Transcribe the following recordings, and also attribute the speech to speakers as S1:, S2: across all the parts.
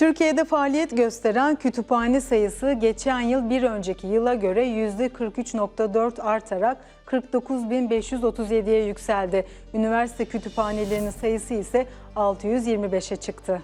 S1: Türkiye'de faaliyet gösteren kütüphane sayısı geçen yıl bir önceki yıla göre %43.4 artarak 49.537'ye yükseldi. Üniversite kütüphanelerinin sayısı ise 625'e çıktı.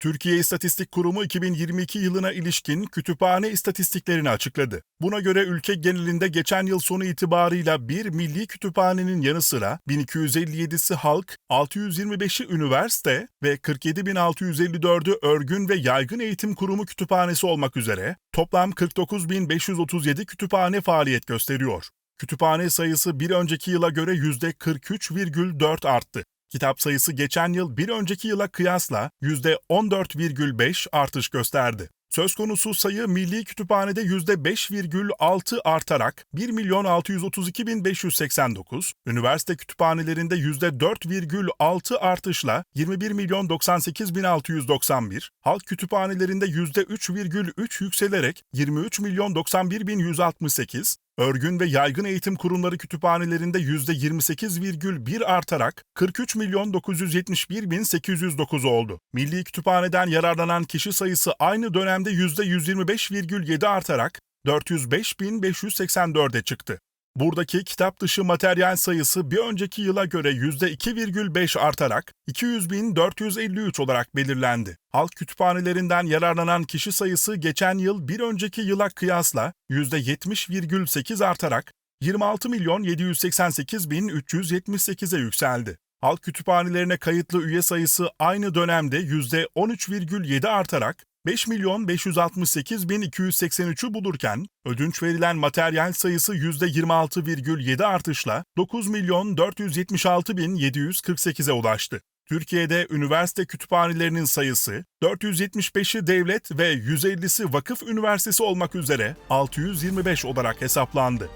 S2: Türkiye İstatistik Kurumu 2022 yılına ilişkin kütüphane istatistiklerini açıkladı. Buna göre ülke genelinde geçen yıl sonu itibarıyla bir milli kütüphanenin yanı sıra 1257'si halk, 625'i üniversite ve 47.654'ü örgün ve yaygın eğitim kurumu kütüphanesi olmak üzere toplam 49.537 kütüphane faaliyet gösteriyor. Kütüphane sayısı bir önceki yıla göre %43,4 arttı. Kitap sayısı geçen yıl bir önceki yıla kıyasla %14,5 artış gösterdi. Söz konusu sayı Milli Kütüphane'de %5,6 artarak 1.632.589, üniversite kütüphanelerinde %4,6 artışla 21.098.691, halk kütüphanelerinde %3,3 yükselerek 23.091.168, Örgün ve yaygın eğitim kurumları kütüphanelerinde %28,1 artarak 43.971.809 oldu. Milli Kütüphane'den yararlanan kişi sayısı aynı dönemde %125,7 artarak 405.584'e çıktı. Buradaki kitap dışı materyal sayısı bir önceki yıla göre %2,5 artarak 200.453 olarak belirlendi. Halk kütüphanelerinden yararlanan kişi sayısı geçen yıl bir önceki yıla kıyasla %70,8 artarak 26.788.378'e yükseldi. Halk kütüphanelerine kayıtlı üye sayısı aynı dönemde %13,7 artarak 5.568.283'ü bulurken, ödünç verilen materyal sayısı %26,7 artışla 9.476.748'e ulaştı. Türkiye'de üniversite kütüphanelerinin sayısı 475'i devlet ve 150'si vakıf üniversitesi olmak üzere 625 olarak hesaplandı.